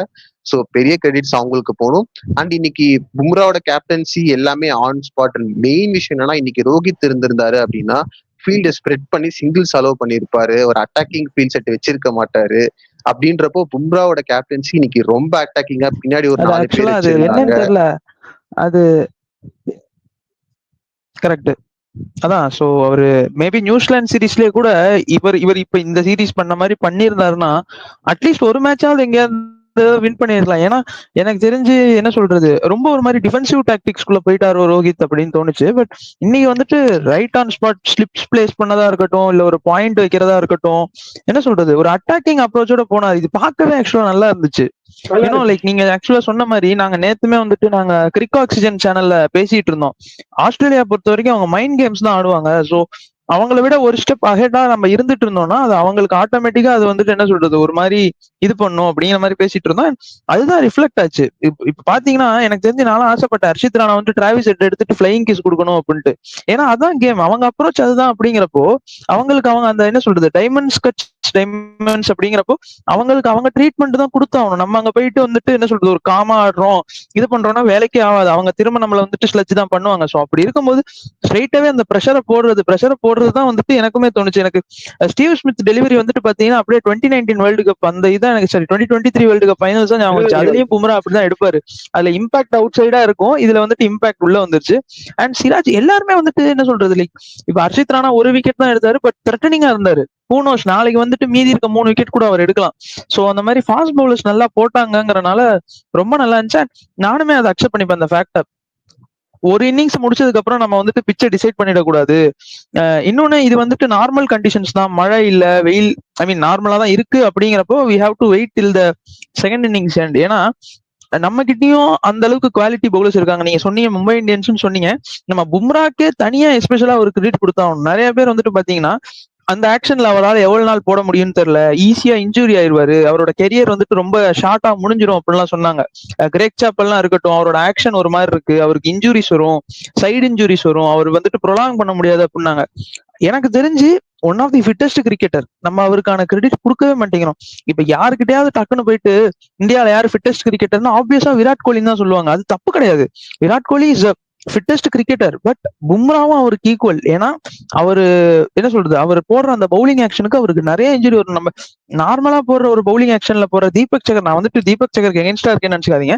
சோ பெரிய கிரெடிட்ஸ் அவங்களுக்கு போகணும். அண்ட் இன்னைக்கு பும்ராவோட கேப்டன்சி எல்லாமே ஆன் ஸ்பாட் மெயின் விஷயம் என்னன்னா இன்னைக்கு ரோஹித் இருந்திருந்தாரு அப்படின்னா ஃபீல்டை ஸ்ப்ரெட் பண்ணி சிங்கிள்ஸ் அலோவ் பண்ணியிருப்பாரு. ஒரு அட்டாக்கிங் ஃபீல்ட் செட் வச்சிருக்க மாட்டாரு. அப்படின்றப்போ பும்ராவோட கேப்டன்சி இன்னைக்கு ரொம்ப அட்டாக்கிங்கா பின்னாடி ஒரு நாலு பேர் தெரியல. அது கரெக்ட் அதான் சோ அவரு மேபி நியூசிலாந்து சீரீஸ்லயே கூட இவர் இவர் இப்ப இந்த சீரீஸ் பண்ண மாதிரி பண்ணியிருந்தாருன்னா அட்லீஸ்ட் ஒரு மேட்சாவது எங்கேயாவது வந்து வின் பண்ணிருக்கலாம். ஏன்னா எனக்கு தெரிஞ்சு என்ன சொல்றது? ரொம்ப ஒரு மாதிரி டிஃபென்சிவ் டாக்டிக்ஸ்குள்ள போயிட்டாரு ரோஹித் அப்படின்னு தோணுச்சு. பட் இன்னைக்கு வந்துட்டு right on spot slips place பண்ணதா இருக்கட்டும் இல்ல ஒரு பாயிண்ட் வைக்கிறதா இருக்கட்டும் என்ன சொல்றது? ஒரு அட்டாக்கிங் அப்ரோச்சோட போனார். இது பார்க்கவே ஆக்சுவலா நல்லா இருந்துச்சு. இன்னும் லைக் நீங்க ஆக்சுவலா சொன்ன மாதிரி நாங்க நேத்துமே வந்துட்டு நாங்க கிரிக் ஆக்சிஜன் சேனல்ல பேசிட்டு இருந்தோம். ஆஸ்திரேலியா பொறுத்த வரைக்கும் அவங்க மைண்ட் கேம்ஸ் தான் ஆடுவாங்க. சோ அவங்கள விட ஒரு ஸ்டெப் அஹெடா நம்ம இருந்துட்டு இருந்தோம்னா அது அவங்களுக்கு ஆட்டோமேட்டிக்கா அது வந்துட்டு என்ன சொல்றது ஒரு மாதிரி இது பண்ணும் அப்படிங்கிற மாதிரி பேசிட்டு இருந்தோம். அதுதான் ரிஃப்ளெக்ட் ஆச்சு. இப்ப பாத்தீங்கன்னா எனக்கு தெரிஞ்சு நானும் ஆசைப்பட்டேன். ஹர்ஷித் ராணா வந்து டிராவல் செட் எடுத்துட்டு ஃபிளைங் கிஸ் கொடுக்கணும் அப்படின்ட்டு. ஏன்னா அதான் கேம் அவங்க அப்ரோச் அதுதான் அப்படிங்கிறப்போ அவங்களுக்கு அவங்க அந்த என்ன சொல்றது டைமண்ட்ஸ் கட்ச் டைமண்ட்ஸ் அப்படிங்கிறப்போ அவங்களுக்கு அவங்க ட்ரீட்மெண்ட் தான் கொடுத்தாகணும். நம்ம அங்க போயிட்டு வந்துட்டு என்ன சொல்றது ஒரு காமா ஆடுறோம். இது பண்றோம்னா வேலைக்கே ஆகாது. அவங்க திரும்ப நம்மள வந்துட்டு ஸ்லட்ச் தான் பண்ணுவாங்க. ஸோ அப்படி இருக்கும்போது ஸ்ட்ரைட்டாவே அந்த ப்ரெஷரை போடுறது ப்ரெஷரை போடுறது தான் வந்துட்டு எனக்குமே தோணுச்சு. எனக்கு ஸ்டீவ் ஸ்மித் டெலிவரி வந்துட்டு பாத்தீங்கன்னா அப்படியே டுவெண்ட்டி நைன்டீன் வேர்ல்டு கப் அந்த இதான் எனக்கு சரி twenty twenty three world cup finals தான். அதுலயும் பும்ரா அப்படிதான் எடுப்பாரு. அதுல இம்பாக்ட் அவுட் சைடா இருக்கும். இதுல வந்துட்டு இம்பாக்ட் உள்ள வந்துருச்சு. அண்ட் சிராஜ் எல்லாருமே வந்துட்டு என்ன சொல்றது லைக் இப்ப ஹர்ஷித் ராணா ஒரு விக்கெட் தான் எடுத்தாரு பட் த்ரெட்டனிங்கா இருந்தாரு. பூனோஸ் நாளைக்கு வந்துட்டு மீதி இருக்க மூணு விக்கெட் கூட அவர் எடுக்கலாம். சோ அந்த மாதிரி ஃபாஸ்ட் பவுலர்ஸ் நல்லா போட்டாங்கங்கறனால ரொம்ப நல்லா இருந்துச்சு. நானுமே அதை அக்செப்ட் பண்ணிப்பேன் அந்த ஃபேக்டர் ஒரு இன்னிங்ஸ் முடிச்சதுக்கு அப்புறம் நம்ம வந்துட்டு பிச்சை டிசைட் பண்ணிடக்கூடாது. அஹ் இன்னொன்னு இது வந்துட்டு நார்மல் கண்டிஷன்ஸ் தான். மழை இல்ல வெயில் ஐ மீன் நார்மலா தான் இருக்கு அப்படிங்கிறப்போ we have to wait till the second innings and ஏன்னா நம்ம கிட்டயும் அந்த அளவுக்கு குவாலிட்டி பவுலர்ஸ் இருக்காங்க. நீங்க சொன்னீங்க மும்பை இந்தியன்ஸ் சொன்னீங்க. நம்ம பும்ராக்கே தனியா எஸ்பெஷலா ஒரு கிரெடிட் கொடுத்தாகணும் நிறைய பேர் வந்துட்டு பாத்தீங்கன்னா அந்த ஆக்ஷன்ல அவரால் எவ்வளவு நாள் போட முடியும்னு தெரியல. ஈஸியா இன்ஜுரி ஆயிருவாரு. அவரோட கெரியர் வந்துட்டு ரொம்ப ஷார்ட்டா முடிஞ்சிடும் அப்படிலாம் சொன்னாங்க. கிரேக் சாப்பெல்லாம் இருக்கட்டும் அவரோட ஆக்ஷன் ஒரு மாதிரி இருக்கு. அவருக்கு இன்ஜுரிஸ் வரும் சைடு இன்ஜுரிஸ் வரும். அவர் வந்துட்டு ப்ரொலாங் பண்ண முடியாது அப்படின்னாங்க. எனக்கு தெரிஞ்சு one of the fittest cricketer நம்ம அவருக்கான கிரெடிட் கொடுக்கவே மாட்டேங்கிறோம். இப்ப யாருக்கிட்டையாவது டக்குன்னு போயிட்டு இந்தியால யாரு ஃபிட்டஸ்ட் கிரிக்கெட்டர்னா ஆப்வியஸா விராட் கோலின்னு தான் சொல்லுவாங்க. அது தப்பு கிடையாது. Virat Kohli is fittest cricketer but பும்ராவும் அவருக்கு ஈக்குவல் ஏன்னா அவரு என்ன சொல்றது? அவர் போடுற அந்த பவுலிங் ஆக்ஷனுக்கு அவருக்கு நிறைய இன்ஜுரி வரும். நம்ம நார்மலா போடுற ஒரு பவுலிங் ஆக்ஷன்ல போற தீபக் சகர் நான் வந்துட்டு தீபக் சகருக்கு எகென்ஸ்டா இருக்கேன்னு நினைச்சுக்காதீங்க.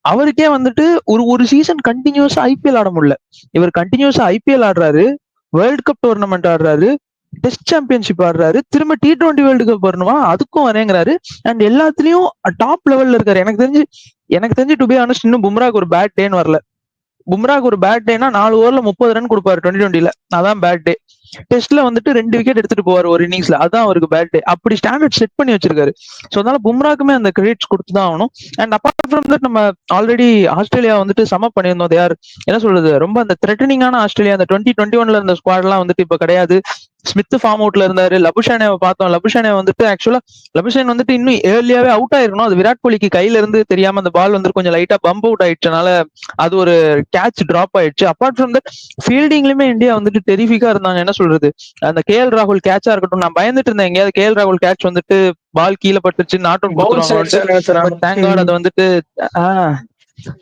அவருக்கே வந்துட்டு ஒரு ஒரு சீசன் கண்டினியூஸா ஐபிஎல் ஆட முடியல. இவர் கண்டினியூஸா ஐபிஎல் ஆடுறாரு. வேர்ல்ட் கப் டோர்னமெண்ட் ஆடுறாரு. டெஸ்ட் சாம்பியன்ஷிப் ஆடுறாரு. திரும்ப டி டுவெண்ட்டி வேர்ல்டு கப் வரணுமா? அதுக்கும் வரேங்கிறாரு. அண்ட் எல்லாத்துலயும் டாப் லெவல்ல இருக்காரு. எனக்கு தெரிஞ்சு எனக்கு தெரிஞ்சு டு பி ஆனஸ்ட் இன்னும் பும்ராக்கு ஒரு பேட் டேன்னு வரல. பும்ராக்கு ஒரு பேட் டேனா நாலு ஓவர்ல முப்பது ரன் கொடுப்பாரு டுவெண்ட்டி டுவெண்ட்டில அதான் பேட் டே டெஸ்ட்ல வந்துட்டு ரெண்டு விக்கெட் எடுத்துட்டு போவார் ஒரு இன்னிங்ஸ்ல அதான் அவருக்கு பேட் டே அப்படி ஸ்டாண்டர்ட் செட் பண்ணி வச்சிருக்காரு. ஸோ அதனால பும்ராக்குமே அந்த கிரெடிட்ஸ் கொடுத்து தான் ஆகணும். அண்ட் அப்பார்ட் ஃப்ரம் தட் நம்ம ஆல்ரெடி ஆஸ்திரேலியா வந்துட்டு சம பண்ணியிருந்தோம். யார் என்ன சொல்றது? ரொம்ப அந்த த்ரெட்டனிங்கான ஆஸ்திரேலியா. அந்த டுவெண்ட்டி டுவெண்ட்டி ஒன்ல இருந்த ஸ்குவாட்லாம் வந்துட்டு இப்ப கிடையாது. ஸ்மித் ஃபார்ம் அவுட்ல இருந்தாரு. லபுஷானேவை பார்த்தோம். லபுஷானே வந்துட்டு ஆக்சுவலா லபுஷான் வந்துட்டு இன்னும் ஏர்லியாவே அவுட் ஆயிருக்கணும். அது விராட் கோலிக்கு கையில இருந்து தெரியாம அந்த பால் வந்து கொஞ்சம் லைட்டா பம்ப் அவுட் ஆயிடுச்சனால அது ஒரு கேட்ச் டிராப் ஆயிடுச்சு. அப்பார்ட் ஃப்ரம் தட் ஃபீல்டிங்லயுமே இந்தியா வந்துட்டு டெரிஃபிக்கா இருந்தாங்க. என்ன சொல்றது? அந்த கே எல் ராகுல் கேட்சா இருக்கட்டும். நான் பயந்துட்டு இருந்தேன். எங்கேயாவது கே எல் ராகுல் கேட்ச் வந்துட்டு பால் கீழே பட்டுச்சு நாட் அவுட் தேங்க் காட் அதை வந்துட்டு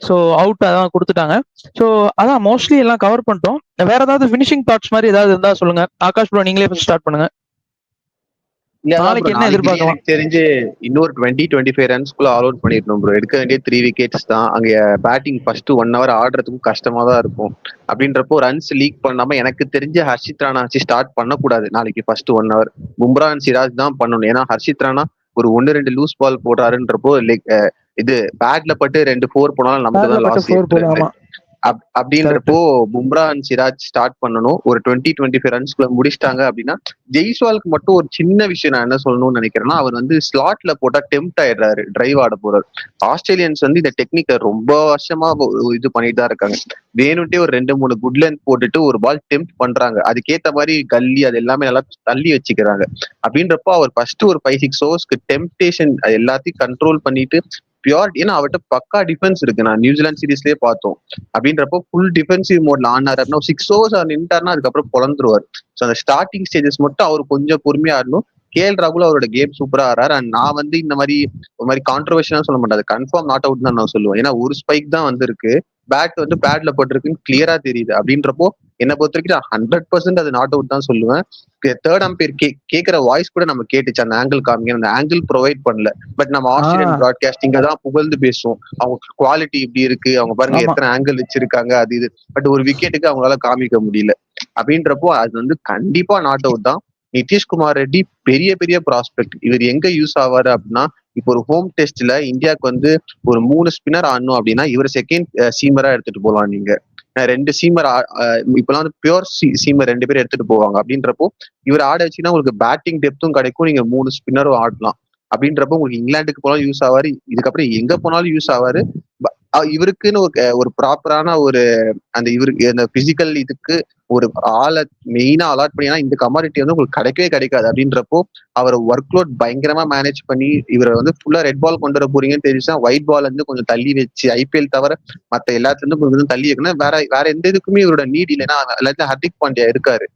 சோ அவுட் அதான் கொடுத்துட்டாங்க. சோ அதான் மோஸ்ட்லி எல்லாம் கவர் பண்ணிட்டோம். வேற ஏதாவது ஃபினிஷிங் தாட்ஸ் மாதிரி ஏதாவது இருந்தா சொல்லுங்க. ஆகாஷ் ப்ரோ நீங்களே ஸ்டார்ட் பண்ணுங்க. நாளைக்கு என்ன எதிர்பார்க்கலாம்? தெரிஞ்சு இன்னொரு டுவெண்ட்டி டுவெண்ட்டி ஃபைவ் ரன்ஸ்குள்ள ஆல் அவுட் பண்ணிடணும் ப்ரோ எடுக்க வேண்டிய த்ரீ விக்கெட்ஸ் தான். அங்க பேட்டிங் ஃபர்ஸ்ட் ஒன் ஹவர் ஆடுறதுக்கும் கஷ்டமா தான் இருக்கும். அப்படின்றப்போ ரன்ஸ் லீக் பண்ணாம எனக்கு தெரிஞ்ச ஹர்ஷித் ராணா வச்சு ஸ்டார்ட் பண்ணக்கூடாது. நாளைக்கு first one hour Bumrah and Siraj தான் பண்ணணும். ஏன்னா ஹர்ஷித் ராணா ஒரு ஒன்னு ரெண்டு லூஸ் பால் போடுறாருன்றப்போ லைக் இது பேட்ல பட்டு ரெண்டு ஃபோர் போனாலும் நமக்கு தான் லாஸ் அப்படின்றப்போ பும்ரா அண்ட் சிராஜ் ஸ்டார்ட் பண்ணணும். ஒரு டுவெண்ட்டி டுவெண்ட்டி ஃபைவ் ரன்ஸ்க்குள்ள முடிச்சிட்டாங்க அப்படின்னா ஜெய்ஸ்வாலுக்கு மட்டும் ஒரு சின்ன விஷயம் நான் என்ன சொல்லணும்னு நினைக்கிறேன்னா அவர் வந்து ஸ்லாட்ல போட்டா டெம்ட் ஆயிடுறாரு டிரைவ் ஆட போறாரு. ஆஸ்திரேலியன்ஸ் வந்து இந்த டெக்னிக்கை ரொம்ப வருஷமா இது பண்ணிட்டு தான் இருக்காங்க. வேணும்ட்டே ஒரு ரெண்டு மூணு குட் லென்த் போட்டுட்டு ஒரு பால் டெம்ட் பண்றாங்க. அதுக்கேத்த மாதிரி கல்லி அது எல்லாமே நல்லா தள்ளி வச்சுக்கிறாங்க. அப்படின்றப்போ அவர் ஃபர்ஸ்ட் ஒரு ஃபைவ் சிக்ஸ் ஓவர்ஸ்க்கு டெம்டேஷன் எல்லாத்தையும் கண்ட்ரோல் பண்ணிட்டு பியூர் ஏன்னா அவர்கிட்ட பக்கா டிஃபென்ஸ் இருக்கு. நான் நியூசிலாந்து சீரீஸ்லயே பார்த்தோம். அப்படின்றப்போ ஃபுல் டிஃபென்சிவ் மோட்ல ஆனார். அப்படின்னா சிக்ஸ் ஓவர்ஸ் அவர் நின்ட்டாருன்னா அதுக்கப்புறம் பொழந்துருவார். ஸோ அந்த ஸ்டார்டிங் ஸ்டேஜஸ் மட்டும் அவர் கொஞ்சம் பொறுமையா ஆடணும். கேஎல் ராகுல் அவரோட கேம் சூப்பரா ஆறாரு அண்ட் நான் வந்து இந்த மாதிரி ஒரு மாதிரி கான்ட்ரவர்ஷனா சொல்ல மாட்டேன். கன்ஃபார்ம் நாட் அவுட் தான் நான் சொல்லுவேன். ஏன்னா ஒரு ஸ்பைக் தான் வந்திருக்கு. பேட் வந்து பேட்ல போட்டிருக்குன்னு கிளியரா தெரியுது. அப்படின்றப்போ என்னை பொறுத்த வரைக்கும் ஹண்ட்ரட் பர்சன்ட் அது நாட் அவுட் தான் சொல்லுவேன். தேர்ட் அம்பையர் கே கேட்கிற வாய்ஸ் கூட நம்ம கேட்டுச்சு அந்த ஆங்கிள் காமிங்க அந்த ஆங்கிள் ப்ரொவைட் பண்ணல. பட் நம்ம ஆஸ்திரேலியன். ப்ராட்காஸ்டிங்க தான் புகழ்ந்து பேசுவோம். அவங்க குவாலிட்டி இப்படி இருக்கு அவங்க பாருங்க. எத்தனை ஆங்கிள் வச்சிருக்காங்க அது இது. பட் ஒரு விக்கெட்டுக்கு அவங்களால காமிக்க முடியல. அப்படின்றப்போ அது வந்து கண்டிப்பா நாட் அவுட் தான். நிதிஷ்குமார் ரெட்டி பெரிய பெரிய ப்ராஸ்பெக்ட் இவர் எங்க யூஸ் ஆவாரு அப்படின்னா இப்போ ஒரு ஹோம் டெஸ்ட்ல இந்தியாவுக்கு வந்து ஒரு மூணு ஸ்பின்னர் ஆடணும் அப்படின்னா இவர் செகண்ட் சீமரா எடுத்துட்டு போகலாம் நீங்க. ரெண்டு சீமர் இப்பெல்லாம் வந்து பியூர் சீமர் ரெண்டு பேரும் எடுத்துட்டு போவாங்க. அப்படின்றப்போ இவர் ஆட வச்சுன்னா உங்களுக்கு பேட்டிங் டெப்த்தும் கிடைக்கும். நீங்க மூணு ஸ்பின்னரும் ஆடலாம். அப்படின்றப்போ உங்களுக்கு இங்கிலாந்துக்கு போனாலும் யூஸ் ஆவாரு. இதுக்கப்புறம் எங்க போனாலும் யூஸ் ஆவாரு. இவருக்குன்னு ஒரு ஒரு ப்ராப்பரான ஒரு அந்த இவருக்கு அந்த பிசிக்கல் இதுக்கு ஒரு ஆளை மெயினா அலாட் பண்ணினா இந்த கமாடிட்டி வந்து உங்களுக்கு கிடைக்கவே கிடைக்காது. அப்படின்றப்போ அவர் ஒர்க் லோட் பயங்கரமா மேனேஜ் பண்ணி இவரை வந்து ஃபுல்லா ரெட் பால் கொண்டு வர போறீங்கன்னு தெரிஞ்சா ஒயிட் பால் வந்து கொஞ்சம் தள்ளி வச்சு ஐபிஎல் தவிர மத்த எல்லாத்துல இருந்து கொஞ்சம் தள்ளி வைக்கணும். வேற வேற எந்த இதுக்குமே இவரோட நீட் இல்லைன்னா எல்லாத்தையும் ஹர்திக் பாண்டியா இருக்காரு.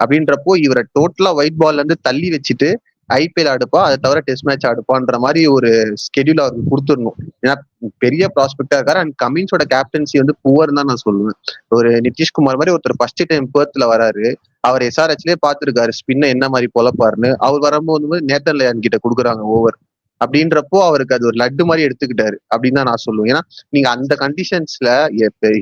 அப்படின்றப்போ இவரை டோட்டலா ஒயிட் பால்ல இருந்து தள்ளி வச்சுட்டு ஐபிஎல் ஆடுப்பா அதை தவிர டெஸ்ட் மேட்ச் ஆடுப்பான்ற மாதிரி ஒரு ஸ்கெடியூல் அவருக்கு கொடுத்துடணும். ஏன்னா பெரிய ப்ராஸ்பெக்டா இருக்காரு. அண்ட் கமின்ஸோட கேப்டன்சி வந்து புவர் தான் நான் சொல்லுவேன். ஒரு நிதிஷ்குமார் மாதிரி ஒருத்தர் ஃபர்ஸ்ட் டைம் பேர்த்ல வராரு. அவர் எஸ்ஆர்ஹெச்லயே பாத்துருக்காரு ஸ்பின்ன என்ன மாதிரி பொழப்பாருன்னு. அவர் வரும்போது நேத்தன் லயான் கிட்ட கொடுக்குறாங்க ஓவர் அப்படின்றப்போ அவருக்கு அது ஒரு லட்டு மாதிரி எடுத்துக்கிட்டாரு. அப்படின்னு தான் நான் சொல்லுவேன். ஏன்னா நீங்க அந்த கண்டிஷன்ஸ்ல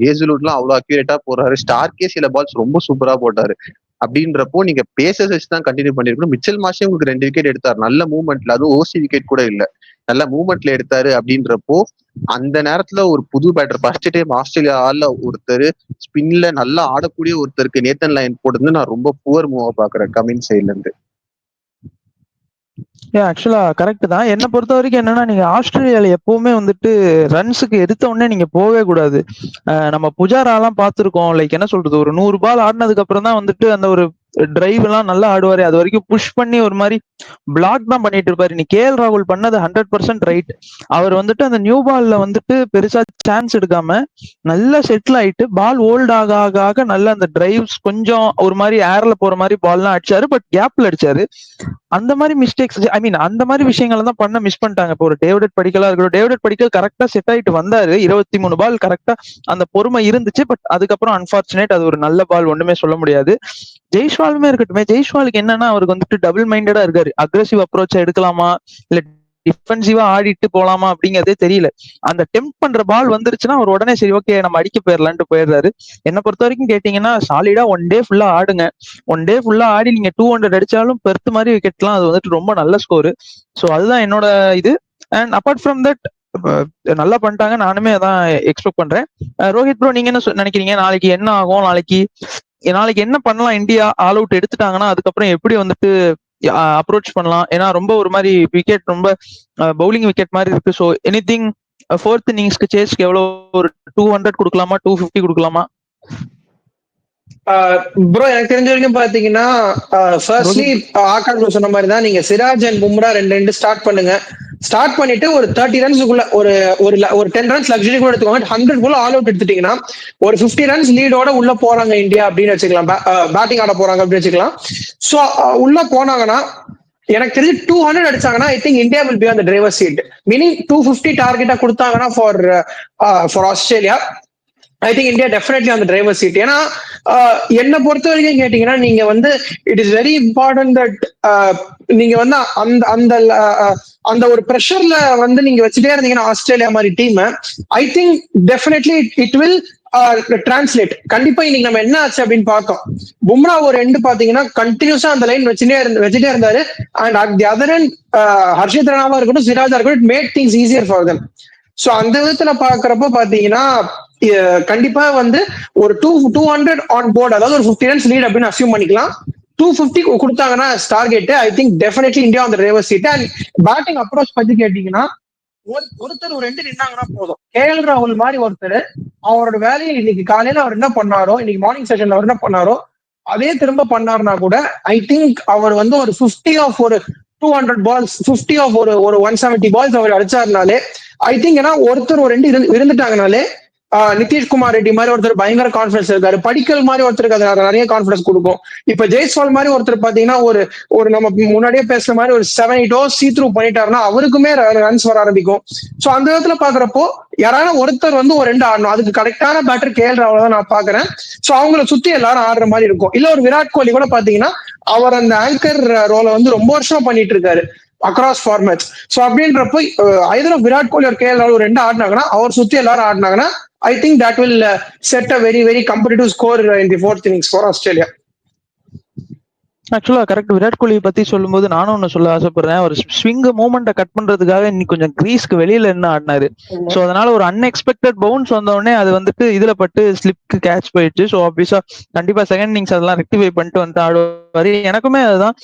ஹேசல்வுட்லாம் அவ்வளவு அக்யூரேட்டா போடுறாரு ஸ்டார்க்கே சில பால்ஸ் ரொம்ப சூப்பரா போட்டாரு. அப்படின்றப்போ நீங்க பேச வச்சு தான் கண்டினியூ பண்ணிருக்கணும். மிச்சல் மாஷே உங்களுக்கு ரெண்டு விக்கெட் எடுத்தாரு. நல்ல மூவ்மெண்ட்ல அதுவும் ஓசி விக்கெட் கூட இல்ல. நல்ல மூவ்மெண்ட்ல எடுத்தாரு அப்படின்றப்போ அந்த நேரத்துல ஒரு புது பேட்டர் ஃபர்ஸ்ட் டைம் ஆஸ்திரேலியா ஆள்ல ஒருத்தர் ஸ்பின்ல நல்லா ஆடக்கூடிய ஒருத்தருக்கு நேத்தன் லைன் போட்டு நான் ரொம்ப புவர் மூவா பாக்குறேன் கமின் சைட்ல இருந்து. ஆக்சுவலா கரெக்ட் தான். என்ன பொறுத்த வரைக்கும் என்னன்னா நீங்க ஆஸ்திரேலியால எப்பவுமே வந்துட்டு ரன்ஸுக்கு எடுத்த உடனே நீங்க போகவே கூடாது. நம்ம புஜாராலாம் பார்த்துருக்கோம். லைக் என்ன சொல்றது? ஒரு நூறு பால் ஆடினதுக்கு அப்புறம் தான் வந்துட்டு அந்த ஒரு டிரைவ் எல்லாம் நல்லா ஆடுவாரு. அது வரைக்கும் புஷ் பண்ணி ஒரு மாதிரி பிளாக் தான் பண்ணிட்டு இருப்பாரு. நீ கே எல் ராகுல் பண்ணது ஹண்ட்ரட் பர்சன்ட் ரைட் அவர் வந்துட்டு அந்த நியூ பால்ல வந்துட்டு பெருசா சான்ஸ் எடுக்காம நல்லா செட்டில் ஆயிட்டு பால் ஓல்ட் ஆக ஆக ஆக நல்ல அந்த டிரைவ்ஸ் கொஞ்சம் ஒரு மாதிரி ஏர்ல போற மாதிரி பால்லாம் அடிச்சாரு. பட் கேப்ல அடிச்சாரு. அந்த மாதிரி மிஸ்டேக்ஸ் ஐ மீன் அந்த மாதிரி விஷயங்களை தான் பண்ண மிஸ் பண்ணிட்டாங்க. இப்போ ஒரு டேவிட் படிக்கலா இருக்கட்டும் டேவிட் படிக்கல் கரெக்டா செட் ஆயிட்டு வந்தாரு. இருபத்தி மூணு பால் கரெக்டா அந்த பொறுமை இருந்துச்சு. பட் அதுக்கப்புறம் அன்பார்ச்சுனேட் அது ஒரு நல்ல பால் ஒண்ணுமே சொல்ல முடியாது. ஜெய்ஷ்வாலுமே இருக்கட்டுமே ஜெய்ஷ்வாலுக்கு என்னன்னா அவருக்கு வந்துட்டு டபுள் மைண்டடா இருக்காரு. அக்ரஸிவ் அப்ரோச் எடுக்கலாமா? இல்ல டிஃபென்சிவா ஆடிட்டு போலாமா அப்படிங்கறதே தெரியல. அந்த டெம்ப் பண்ற பால் வந்துருச்சுன்னா அவர் உடனே சரி ஓகே நம்ம அடிக்க போயிடலான்ட்டு போயிடுறாரு. என்னை பொறுத்த வரைக்கும் கேட்டீங்கன்னா சாலிடா ஒன் டே ஃபுல்லா ஆடுங்க. ஒன் டே ஃபுல்லா ஆடி நீங்க டூ ஹண்ட்ரட் அடிச்சாலும் பெருத்து மாதிரி விக்கெட்லாம் அது வந்துட்டு ரொம்ப நல்ல ஸ்கோரு ஸோ அதுதான் என்னோட இது. அண்ட் அப்பார்ட் ஃப்ரம் தட் நல்லா பண்ணிட்டாங்க. நானுமே அதான் எக்ஸ்பெக்ட் பண்றேன். ரோஹித் ப்ரோ நீங்க என்ன நினைக்கிறீங்க? நாளைக்கு என்ன ஆகும்? நாளைக்கு நாளைக்கு என்ன பண்ணலாம்? இந்தியா ஆல் அவுட் எடுத்துட்டாங்கன்னா அதுக்கப்புறம் எப்படி வந்துட்டு அப்ரோச் பண்ணலாம். ஏன்னா ரொம்ப ஒரு மாதிரி விக்கெட் ரொம்ப பவுலிங் விக்கெட் மாதிரி இருக்கு. ஸோ எனி திங் ஃபோர்த் இன்னிங்ஸ்க்கு சேஸ்க்கு எவ்வளோ? ஒரு டூ ஹண்ட்ரட் கொடுக்கலாமா? டூ ஃபிஃப்டி கொடுக்கலாமா? ப்ரோ எனக்கு தெரிஞ்ச வரைக்கும் பாத்தீங்கன்னா ஃபர்ஸ்ட்லி ஆகாஷ் சொன்ன மாதிரி தான். நீங்க சிராஜ் அண்ட் பும்ரா ரெண்டு ரெண்டு ஸ்டார்ட் பண்ணுங்க. ஸ்டார்ட் பண்ணிட்டு ஒரு தேர்ட்டி ரன்ஸுக்குள்ள ஒரு ஒரு ஒரு டென் ரன்ஸ் லக்ஸரி கூட எடுத்துக்கோங்க. ஹண்ட்ரட் குள்ள ஆல் அவுட் எடுத்துட்டீங்கன்னா ஒரு ஃபிஃப்டி ரன்ஸ் லீடோட உள்ள போறாங்க இந்தியா அப்படின்னு வச்சுக்கலாம். பேட்டிங் ஆட போறாங்க அப்படின்னு வச்சுக்கலாம். ஸோ உள்ள போனாங்கன்னா எனக்கு தெரிஞ்சு two hundred அடிச்சாங்கன்னா I think India will be அந்த driver seat meaning two fifty டார்கெட்டா கொடுத்தாங்கன்னா for for Australia I think India definitely அந்த டிரைவர் சீட் ஏன்னா என்னை பொறுத்த வரைக்கும் கேட்டீங்கன்னா நீங்க வந்து it is very important that நீங்க வந்து அந்த அந்த அந்த ஒரு ப்ரெஷர்ல வந்து நீங்க வச்சுட்டே இருந்தீங்கன்னா ஆஸ்திரேலியா மாதிரி team I think definitely it will translate கண்டிப்பா இன்னைக்கு நம்ம என்ன ஆச்சு அப்படின்னு பார்த்தோம். பும்ரா ஒரு எண்டு பாத்தீங்கன்னா கண்டினியூஸா அந்த லைன் வச்சுட்டே இருந்து வச்சுட்டே இருந்தாரு. And at the other end Harshit ராணாவா இருக்கட்டும் சிராஜா இருக்கட்டும் made things easier for them so அந்த விதத்துல பாக்குறப்ப பாத்தீங்கன்னா கண்டிப்பா வந்து ஒரு two two hundred on board அதாவது ஒரு ஃபிஃப்டி ரன்ஸ் லீட் அப்படின்னு அசியூம் பண்ணிக்கலாம். டூ ஃபிஃப்டி கொடுத்தாங்கன்னா target I think definitely India அந்த driver seat and batting approach பத்தி கேட்டீங்கன்னா ஒரு- ஒருத்தர் ஒரு ரெண்டு நின்னாங்கன்னா போதும். கேஎல் ராகுல் மாதிரி ஒருத்தர் அவரோட வேலையை இன்னைக்கு காலையில அவர் என்ன பண்ணாரோ இன்னைக்கு மார்னிங் செஷன்ல அவர் என்ன பண்ணாரோ அதே திரும்ப பண்ணாருனா கூட ஐ திங்க் அவர் வந்து ஒரு 50 ஆஃப் ஒரு டூ ஹண்ட்ரட் பால்ஸ் 50 ஆஃப் ஒரு ஒரு ஒன் செவன்டி பால்ஸ் அவர் அடிச்சாருனாலே ஐ திங்க் ஏன்னா ஒருத்தர் ஒரு ரெண்டு இருந்து- இருந்துட்டாங்கனாலே நிதிஷ்குமார் ரெட்டி மாதிரி ஒருத்தர் பயங்கர கான்பிடன்ஸ் இருக்காரு. படிக்கல் மாதிரி ஒருத்தருக்கு அது நிறைய கான்பிடன்ஸ் கொடுக்கும். இப்ப ஜெய்ஸ்வால் மாதிரி ஒருத்தர் பாத்தீங்கன்னா ஒரு ஒரு நம்ம முன்னாடியே பேசுற மாதிரி ஒரு seven eight over see through பண்ணிட்டாருன்னா அவருக்குமே ரன்ஸ் வர ஆரம்பிக்கும். சோ அந்த விதத்துல பாக்குறப்போ யாரான ஒருத்தர் வந்து ஒரு ரெண்டு ஆடணும். அதுக்கு கரெக்டான பேட்டர் கேஎல் ராகுல தான் நான் பாக்குறேன். சோ அவங்கள சுத்தி எல்லாரும் ஆடுற மாதிரி இருக்கும். இல்ல ஒரு விராட் கோலி கூட பாத்தீங்கன்னா அவர் அந்த ஆங்கர் ரோலை வந்து ரொம்ப வருஷமா பண்ணிட்டு இருக்காரு. அக்ராஸ் ஃபார்மேட்ஸ் ஸோ அப்படின்றப்போ ஐதர் விராட் கோலி ஒரு கேஎல் ராகுல் ரெண்டு ஆடினாங்கன்னா அவர் சுத்தி எல்லாரும் ஆடினாங்கன்னா I think that will set a very very competitive score in the fourth innings for Australia ஆக்சுவலா கரெக்ட் விராட் கோலி பத்தி சொல்லும்போது நானும் ஒன்னு சொல்ல ஆசைப்படுறேன். ஒரு ஸ்விங் மூமெண்ட்டை கட் பண்றதுக்காக இன்னைக்கு கொஞ்சம் கிரீஸ்க்கு வெளியில என்ன ஆடினாரு. சோ அதனால ஒரு அன்எக்ஸ்பெக்டட் பவுன்ஸ் வந்த உடனே அது வந்துட்டு இதுல பட்டு ஸ்லிப்க்கு கேட்ச் போயிடுச்சு. ஸோ ஆப்வியஸா கண்டிப்பா செகண்ட் இன்னிங்ஸ் அதெல்லாம் ரெக்டிஃபை பண்ணிட்டு வந்து ஆடுவாரு. எனக்குமே அதுதான்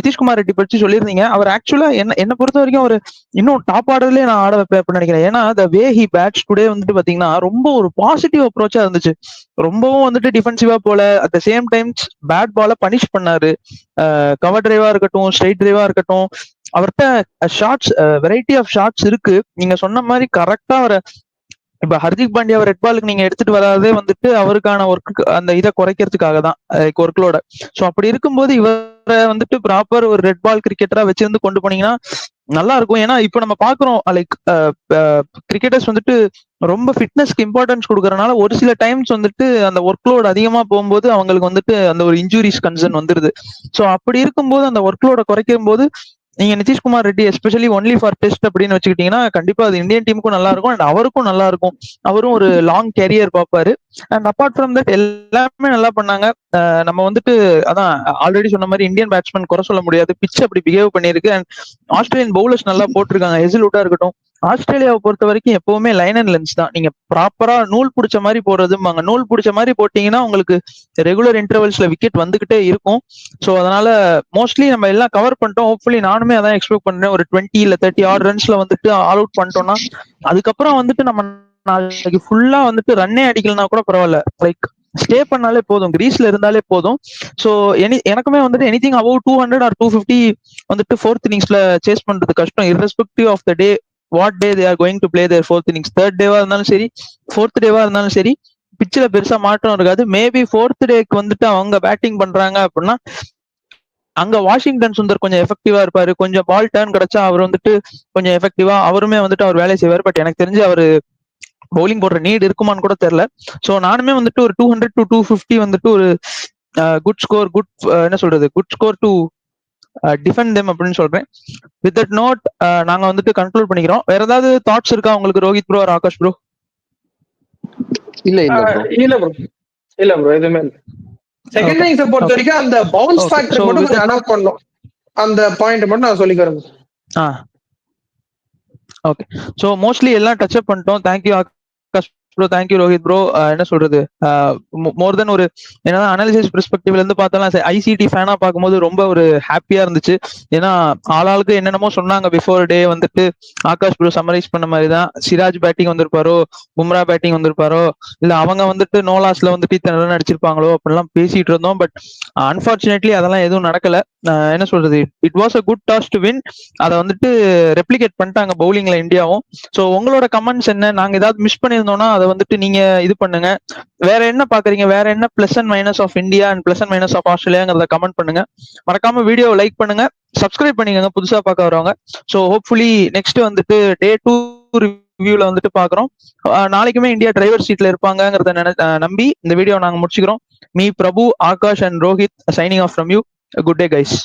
நிதிஷ்குமார் ரெட்டி பற்றி சொல்லியிருந்தீங்க. அவர் ஆக்சுவலா என்ன என்ன பொறுத்த வரைக்கும் ஒரு இன்னும் டாப் ஆர்டர்லயே நான் ஆட வைப்பேன் அப்படின்னு நினைக்கிறேன். ஏன்னா the way he bats today வந்துட்டு பாத்தீங்கன்னா ரொம்ப ஒரு பாசிட்டிவ் அப்ரோச்சா இருந்துச்சு. ரொம்பவும் வந்துட்டு டிஃபென்சிவா போல at the same times bad Bala punish பண்ணாரு. கவர் டிரைவா இருக்கட்டும் ஸ்ட்ரைட் டிரைவா இருக்கட்டும் அவர்கிட்ட ஷார்ட்ஸ் வெரைட்டி ஆஃப் ஷார்ட்ஸ் இருக்கு. நீங்க சொன்ன மாதிரி கரெக்டா அவரை இப்ப ஹர்திக் பாண்டியா ரெட் பாலுக்கு நீங்க எடுத்துட்டு வராதே வந்துட்டு அவருக்கான ஒர்க்கு அந்த இதை குறைக்கிறதுக்காக தான் ஒர்க்லோட சோ அப்படி இருக்கும்போது இவரை வந்துட்டு ப்ராப்பர் ஒரு ரெட் பால் கிரிக்கெட்டரா வச்சிருந்து கொண்டு போனீங்கன்னா நல்லா இருக்கும் ஏன்னா இப்ப நம்ம பாக்குறோம் லைக் கிரிக்கெட்டர்ஸ் வந்துட்டு ரொம்ப ஃபிட்னஸ்க்கு இம்பார்ட்டன்ஸ் கொடுக்கறனால ஒரு சில டைம்ஸ் வந்துட்டு அந்த ஒர்க் லோட் அதிகமா போகும்போது அவங்களுக்கு வந்துட்டு அந்த ஒரு இன்ஜுரிஸ் கன்சர்ன் வந்துருது. ஸோ அப்படி இருக்கும்போது அந்த ஒர்க் லோட குறைக்கும் போது நீங்க Nitish Kumar Reddy especially only for test அப்படின்னு வச்சுக்கிட்டீங்கன்னா கண்டிப்பா அது இந்தியன் டீமுக்கும் நல்லா இருக்கும் அண்ட் அவருக்கும் நல்லா இருக்கும். அவரும் ஒரு லாங் கேரியர் பார்ப்பாரு. அண்ட் அப்பார்ட் ஃப்ரம் தட் எல்லாமே நல்லா பண்ணாங்க. நம்ம வந்துட்டு அதான் ஆல்ரெடி சொன்ன மாதிரி இந்தியன் பேட்ஸ்மேன் குறை சொல்ல முடியாது. பிச் அப்படி பிஹேவ் பண்ணியிருக்கு. அண்ட் ஆஸ்திரேலியன் பவுலர்ஸ் நல்லா போட்டிருக்காங்க. ஹெசிலுட்டா இருக்கட்டும். ஆஸ்திரேலியாவை பொறுத்த வரைக்கும் எப்பவுமே லைன் அண்ட் லென்ஸ் தான். நீங்க ப்ராப்பரா நூல் பிடிச்ச மாதிரி போடுறதும்பாங்க. நூல் பிடிச்ச மாதிரி போட்டீங்கன்னா உங்களுக்கு ரெகுலர் இன்டர்வல்ஸ்ல விக்கெட் வந்துகிட்டே இருக்கும். ஸோ அதனால மோஸ்ட்லி நம்ம எல்லாம் கவர் பண்ணிட்டோம். ஹோப்ஃபுல்லி நானுமே அதான் எக்ஸ்பெக்ட் பண்றேன். ஒரு டுவெண்ட்டி இல்ல தேர்ட்டி ஆறு ரன்ஸ்ல வந்துட்டு ஆல் அவுட் பண்ணிட்டோம்னா அதுக்கப்புறம் வந்துட்டு நம்ம நாளைக்கு ஃபுல்லா வந்துட்டு ரன்னே அடிக்கலனா கூட பரவாயில்ல. லைக் ஸ்டே பண்ணாலே போதும். கிரீஸ்ல இருந்தாலே போதும். ஸோ எனி எனக்குமே வந்துட்டு anything above two hundred or two fifty வந்துட்டு ஃபோர்த் இன்னிங்ஸ்ல சேஸ் பண்றது கஷ்டம். Irrespective of the day what day they are going to play their fourth innings third டேவா இருந்தாலும் சரி ஃபோர்த் டேவா இருந்தாலும் சரி பிச்சில் பெருசா மாற்றம் இருக்காது. மேபி ஃபோர்த் டேக்கு வந்துட்டு அவங்க பேட்டிங் பண்றாங்க அப்படின்னா அங்க வாஷிங்டன் சுந்தர் கொஞ்சம் எஃபெக்டிவா இருப்பாரு. கொஞ்சம் பால் டேர்ன் கிடைச்சா அவர் வந்துட்டு கொஞ்சம் எஃபெக்டிவா அவருமே வந்துட்டு அவர் வேலையை செய்வார். பட் எனக்கு தெரிஞ்சு அவர் பவுலிங் போடுற நீட் இருக்குமான்னு கூட தெரியல. ஸோ நானுமே வந்துட்டு ஒரு two hundred to two fifty வந்துட்டு ஒரு குட் ஸ்கோர் குட் என்ன சொல்றது? Good score to defend them அப்படின்னு சொல்றேன். வித் தட் நோட் நாங்க வந்துட்டு கன்க்ளூட் பண்ணிக்கிறோம். வேற ஏதாவது தாட்ஸ் இருக்கா உங்களுக்கு ரோஹித் ப்ரோ ஆகாஷ் ப்ரோ இல்ல இல்ல இல்ல ப்ரோ இல்ல ப்ரோ எதுவுமே இல்ல. செகண்ட். இன்னிங்ஸ் பொறுத்த. வரைக்கும் அந்த பவுன்ஸ். ஃபேக்டர் மட்டும் கொஞ்சம் அனௌட் பண்ணணும். அந்த பாயிண்ட் மட்டும் நான் சொல்லிக்கிறேன். ஆ. ஓகே ஸோ மோஸ்ட்லி எல்லாம் டச் அப் பண்ணிட்டோம். Thank you bro thank you Rohit bro என்ன சொல்றது? மோர் தென் ஒரு என்னதான் அனாலிசிஸ் பெர்ஸ்பெக்டிவ்ல இருந்து பார்த்தாலும் ஐசிடி ஃபேனா பார்க்கும்போது ரொம்ப ஒரு ஹாப்பியா இருந்துச்சு. ஏன்னா ஆளாளுக்கு என்னென்னமோ சொன்னாங்க பிஃபோர் டே வந்துட்டு. ஆகாஷ் ப்ரோ சம்மரைஸ் பண்ண மாதிரி தான் சிராஜ் பேட்டிங் வந்திருப்பாரோ? பும்ரா பேட்டிங் வந்திருப்பாரோ? இல்ல அவங்க வந்துட்டு நோலாஸ்ல வந்துட்டு இத்தனை ரன் அடிச்சிருப்பாங்களோ? அப்படிலாம் பேசிட்டு இருந்தோம். பட் அன்பார்ச்சுனேட்லி அதெல்லாம் எதுவும் நடக்கல. என்ன சொல்றது? It was a good toss to win அதை வந்துட்டு ரெப்ளிகேட் பண்ணிட்டாங்க பவுலிங்ல இந்தியாவும். ஸோ உங்களோட கமெண்ட்ஸ் என்ன? நாங்க ஏதாவது மிஸ் பண்ணியிருந்தோம்னா அதை வந்துட்டு நீங்க இது பண்ணுங்க. வேற என்ன பாக்குறீங்க வேற என்ன plus and minus of India and plus and minus of ஆஸ்திரேலியாங்கிறத comment பண்ணுங்க. மறக்காம வீடியோ லைக் பண்ணுங்க. சப்ஸ்கிரைப் பண்ணிக்கோங்க புதுசா பார்க்க வரவங்க. ஸோ ஹோப்ஃபுல்லி நெக்ஸ்ட் வந்துட்டு டே டூ ரிவ்யூல வந்துட்டு பாக்குறோம் நாளைக்குமே இந்தியா டிரைவர் சீட்ல இருப்பாங்கங்கிறத நம்பி இந்த வீடியோ நாங்க முடிச்சுக்கிறோம். Me Prabhu Akash and Rohit signing off from you good day guys